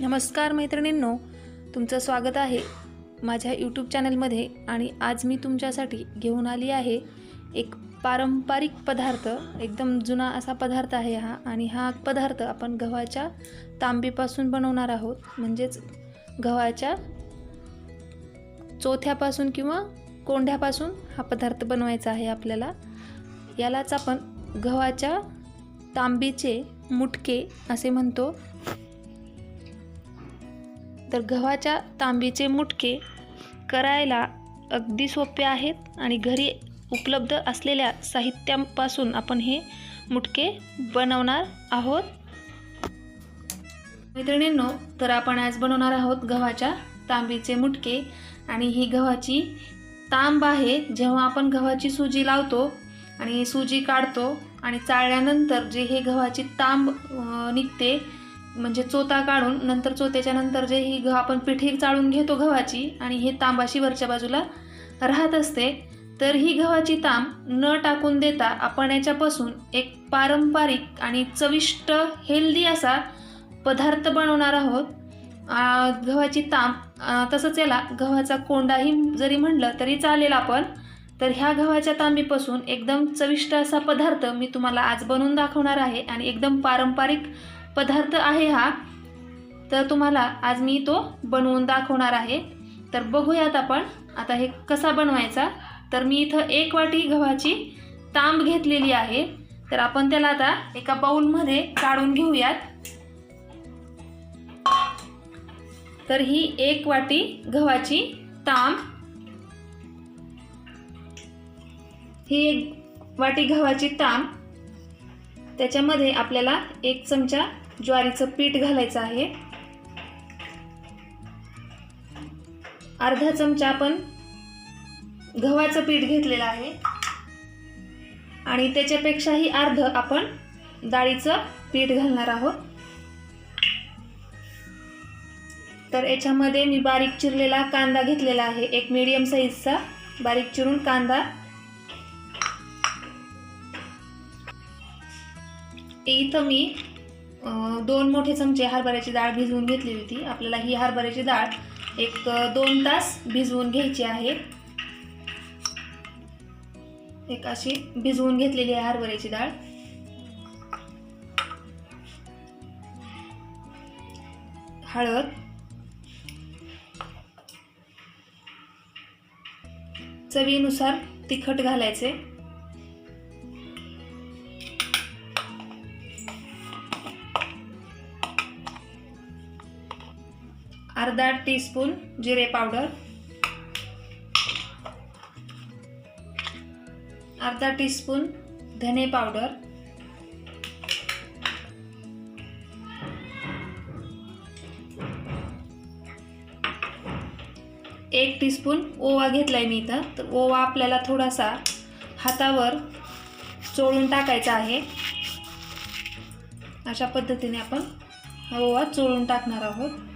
नमस्कार मैत्रिणींनो तुमचं स्वागत आहे माझ्या यूट्यूब चॅनलमध्ये आणि आज मी तुमच्यासाठी घेऊन आली आहे एक पारंपरिक पदार्थ एकदम जुना असा पदार्थ आहे हा आणि हा पदार्थ आपण गव्हाच्या तांबीपासून बनवणार आहोत. म्हणजेच गव्हाच्या चोथ्यापासून किंवा कोंढ्यापासून हा पदार्थ बनवायचा आहे आपल्याला. यालाच आपण गव्हाच्या तांबीचे मुटके असे म्हणतो. तर गव्हाच्या तांबीचे मुटके करायला अगदी सोपे आहेत आणि घरी उपलब्ध असलेल्या साहित्यापासून आपण हे मुटके बनवणार आहोत. मैत्रिणींनो तर आपण आज बनवणार आहोत गव्हाच्या तांबीचे मुटके आणि ही गव्हाची तांब आहे. जेव्हा आपण गव्हाची सुजी लावतो आणि सुजी काढतो आणि चाळल्यानंतर जे हे गव्हाची तांब निघते म्हणजे चोता काढून नंतर चोत्याच्या नंतर जे ही गव्हा आपण पिठी चाळून घेतो गव्हाची आणि हे तांबाशी वरच्या बाजूला राहत असते तर ही गव्हाची तांब न टाकून देता आपण याच्यापासून एक पारंपरिक आणि चविष्ट हेल्दी असा पदार्थ बनवणार आहोत. गव्हाची तांब तसंच याला गव्हाचा कोंडाही जरी म्हणलं तरी चालेल आपण तर ह्या गव्हाच्या तांबीपासून एकदम चविष्ट असा पदार्थ मी तुम्हाला आज बनवून दाखवणार आहे आणि एकदम पारंपरिक पदार्थ आहे हा. तर तुम्हाला आज मी तो बनवून दाखवणार आहे. तर बघूयात आपण आता हे कसा बनवायचा? तर मी इथं एक वाटी गव्हाची तांब घेतलेली आहे. तर आपण त्याला आता एका बाऊलमध्ये काढून घेऊयात. तर ही एक वाटी गव्हाची तांब. ही एक वाटी गव्हाची तांब. त्याच्यामध्ये आपल्याला एक चमचा ज्वारीचं पीठ घालायचं आहे. अर्धा चमचा आपण गव्हाचं पीठ घेतलेलं आहे. आणि त्याच्यापेक्षाही अर्ध आपण डाळीचं पीठ घालणार आहोत. तर याच्यामध्ये मी बारीक चिरलेला कांदा घेतलेला आहे. एक मीडियम साईजचा बारीक चिरून कांदा. इथं मी दोन मोठे चमचे हरभऱ्याची डाळ भिजवून घेतलेली होती. आपल्याला ही हरभऱ्याची डाळ एक दोन तास भिजवून घ्यायची आहे. एक अशी भिजवून घेतलेली आहे हरभऱ्याची डाळ. हळद. चवीनुसार तिखट घालायचे. अर्धा टीस्पून जिरे पावडर अर्धा टीस्पून धने पावडर एक टीस्पून ओवा घेतलाय मी इथं. तर ओवा आपल्याला थोडासा हातावर चोळून टाकायचा आहे. अशा पद्धतीने आपण ओवा चोळून टाकणार आहोत.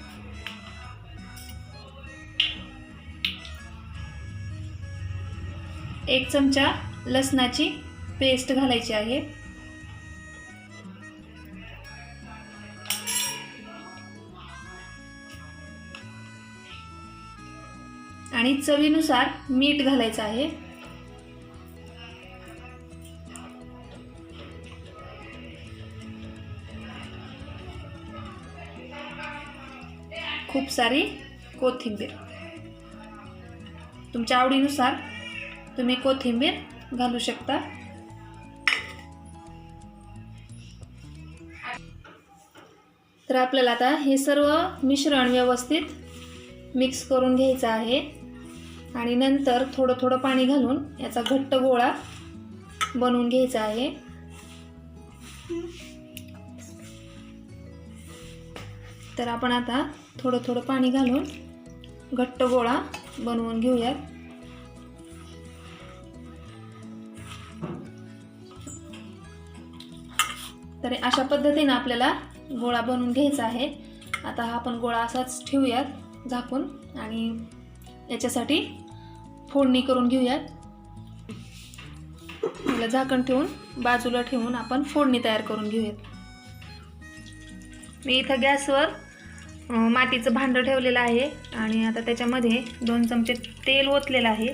एक चमचा लसणाची पेस्ट घालायची आहे. आणि चवीनुसार मीठ घालायचं आहे. खूप सारी कोथिंबीर. तुमच्या आवडीनुसार तुम्ही कोथिंबीर घालू शकता. तर आपल्याला आता हे सर्व मिश्रण व्यवस्थित मिक्स करून घ्यायचं आहे. आणि नंतर थोडं थोडं पाणी घालून याचा घट्ट गोळा बनवून घ्यायचा आहे. तर आपण आता थोडं थोडं पाणी घालून घट्ट गोळा बनवून घेऊयात. तर अशा पद्धतीनं आपल्याला गोळा बनवून घ्यायचा आहे. आता हा आपण गोळा असाच ठेवूयात झाकून आणि याच्यासाठी फोडणी करून घेऊयात. याला झाकण ठेवून बाजूला ठेवून आपण फोडणी तयार करून घेऊयात. मी इथं गॅसवर मातीचं भांडं ठेवलेलं आहे आणि आता त्याच्यामध्ये दोन चमचे तेल ओतलेलं आहे.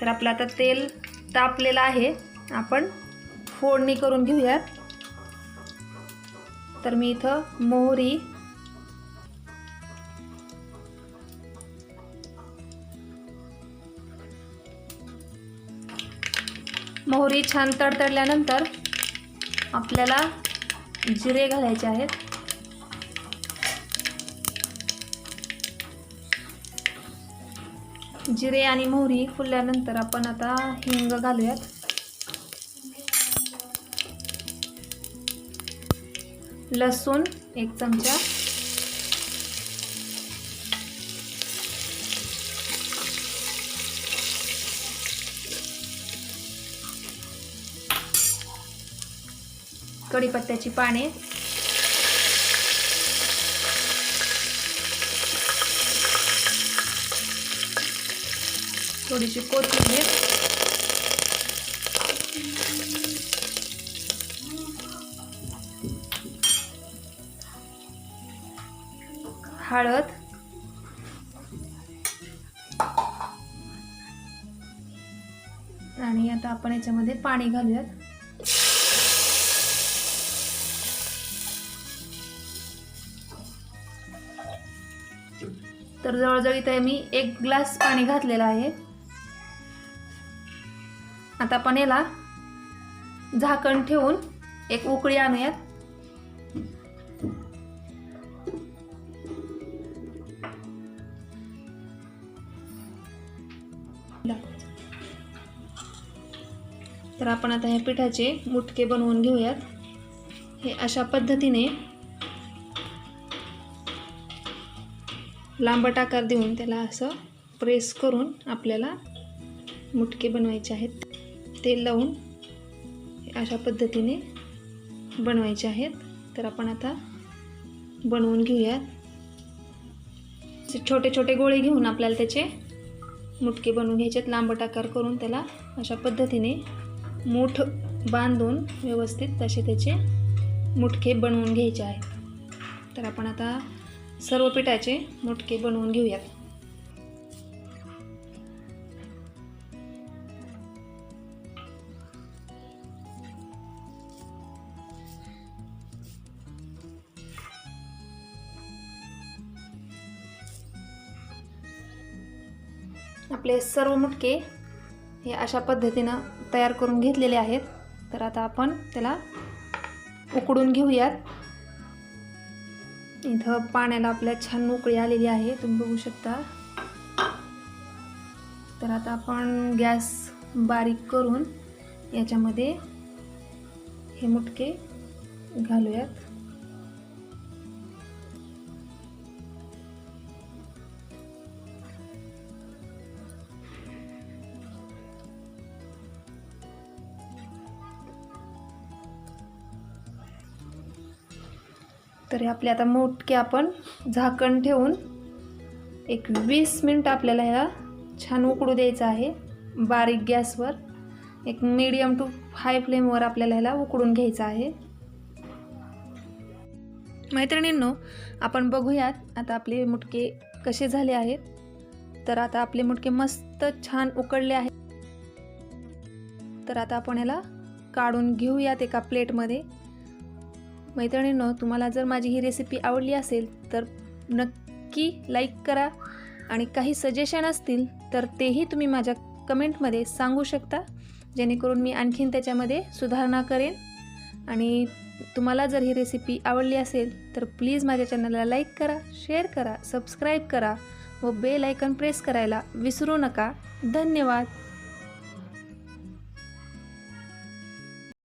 तर आपलं आता तेल तापलेलं आहे. आपण फोडणी करून घेऊयात. तर मी इथं मोहरी. मोहरी छान तडतडल्यानंतर आपल्याला जिरे घालायचे आहेत. जिरे आणि मोहरी फुलल्यानंतर आपण आता हिंग घालूयात. लसूण एक चमचा. कढीपत्त्याची पाने. थोडीशी कोथिंबीर. हळद. आणि आता आपण याच्यामध्ये पाणी घालूयात. तर जवळजवळ इथे मी एक ग्लास पाणी घातलेलं आहे. आता आपण याला झाकण ठेवून एक उकळी आणूयात. तर आपण आता ह्या पिठाचे मुटके बनवून घेऊयात. हे अशा पद्धतीने लांबट आकार देऊन त्याला असं प्रेस करून आपल्याला मुटके बनवायचे आहेत. तेल लावून अशा पद्धतीने बनवायचे आहेत. तर आपण आता बनवून घेऊयात. छोटे छोटे गोळे घेऊन आपल्याला त्याचे मुटके बनवून घ्यायचे आहेत लांबट आकार करून त्याला अशा पद्धतीने मूठ बांधून व्यवस्थित तसे त्याचे मुटके बनवून घ्यायचे आहेत तर आपण आता सर्व पिठाचे मुटके बनवून घेऊयात. आपले सर्व मुटके हे अशा पद्धतीनं तयार करून घेतलेले आहेत. तर आता आपण त्याला उकडून घेऊयात. इथं पाण्याला आपल्या छान उकळी आलेली आहे तुम्ही बघू शकता. तर आता आपण गॅस बारीक करून याच्यामध्ये हे मुटके घालूयात. तर हे आपले आता मोठके आपण झाकण ठेवून एक वीस मिनिट आपल्याला ह्याला छान उकडू द्यायचं आहे. बारीक गॅसवर एक मीडियम टू हाय फ्लेमवर आपल्याला ह्याला उकडून घ्यायचं आहे. मैत्रिणींनो आपण बघूयात आता आपले मुटके कसे झाले आहेत. तर आता आपले मुटके मस्त छान उकडले आहेत. तर आता आपण ह्याला काढून घेऊयात एका प्लेटमध्ये मैत्रिणींनो तुम्हाला जर माझी ही रेसिपी आवडली असेल तर नक्की लाईक करा. आणि काही सजेशन असतील तर तेही तुम्ही माझ्या कमेंटमध्ये सांगू शकता. जेणेकरून मी आणखीन त्याच्यामध्ये सुधारणा करेन. आणि तुम्हाला जर ही रेसिपी आवडली असेल तर प्लीज माझ्या चॅनलला लाईक करा शेअर करा सबस्क्राईब करा व बेल आयकन प्रेस करायला विसरू नका. धन्यवाद.